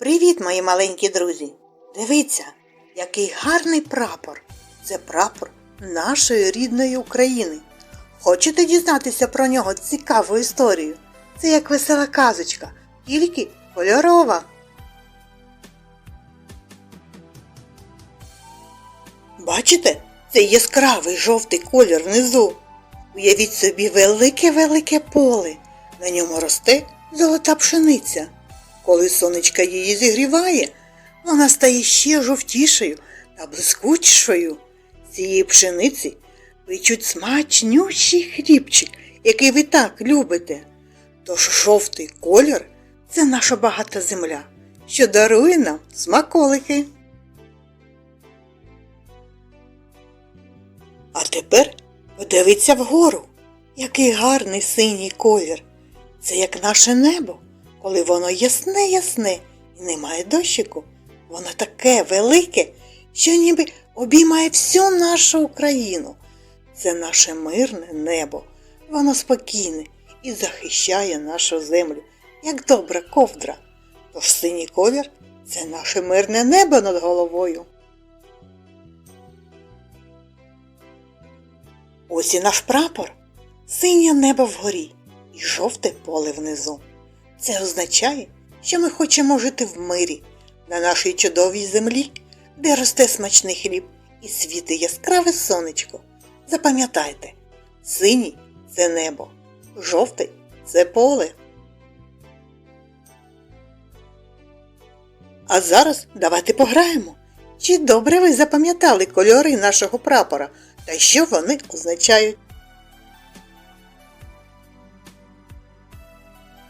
Привіт, мої маленькі друзі! Дивіться, який гарний прапор. Це прапор нашої рідної України. Хочете дізнатися про нього цікаву історію? Це як весела казочка, тільки кольорова. Бачите, це яскравий жовтий колір внизу. Уявіть собі велике-велике поле. На ньому росте золота пшениця. Коли сонечко її зігріває, вона стає ще жовтішою та блискучішою. З цієї пшениці печуть смачнющий хлібчик, який ви так любите. Тож жовтий колір це наша багата земля, що дарує нам смаколики. А тепер подивіться вгору, який гарний синій колір. Це як наше небо, коли воно ясне ясне і немає дощику. Воно таке велике, що ніби обіймає всю нашу Україну. Це наше мирне небо. Воно спокійне і захищає нашу землю, як добра ковдра. Тож синій колір це наше мирне небо над головою. Ось і наш прапор, синє небо вгорі і жовте поле внизу. Це означає, що ми хочемо жити в мирі на нашій чудовій землі, де росте смачний хліб і світить яскраве сонечко. Запам'ятайте, синій це небо, жовтий це поле. А зараз давайте пограємо. Чи добре ви запам'ятали кольори нашого прапора та що вони означають?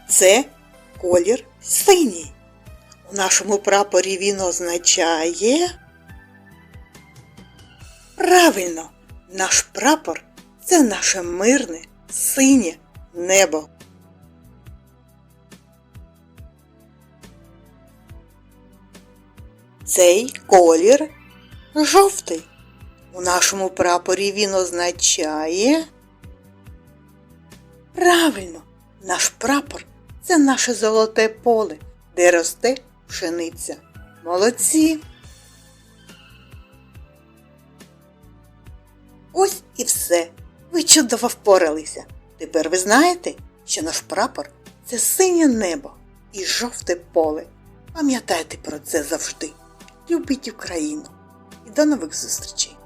Це колір синій. У нашому прапорі він означає. Правильно, наш прапор це наше мирне, синє небо. Цей колір жовтий. У нашому прапорі він означає. Правильно, наш прапор це наше золоте поле, де росте пшениця. Молодці. Ось і все. Ви чудово впоралися. Тепер ви знаєте, що наш прапор це синє небо і жовте поле. Пам'ятайте про це завжди. Любіть Україну і до нових зустрічей!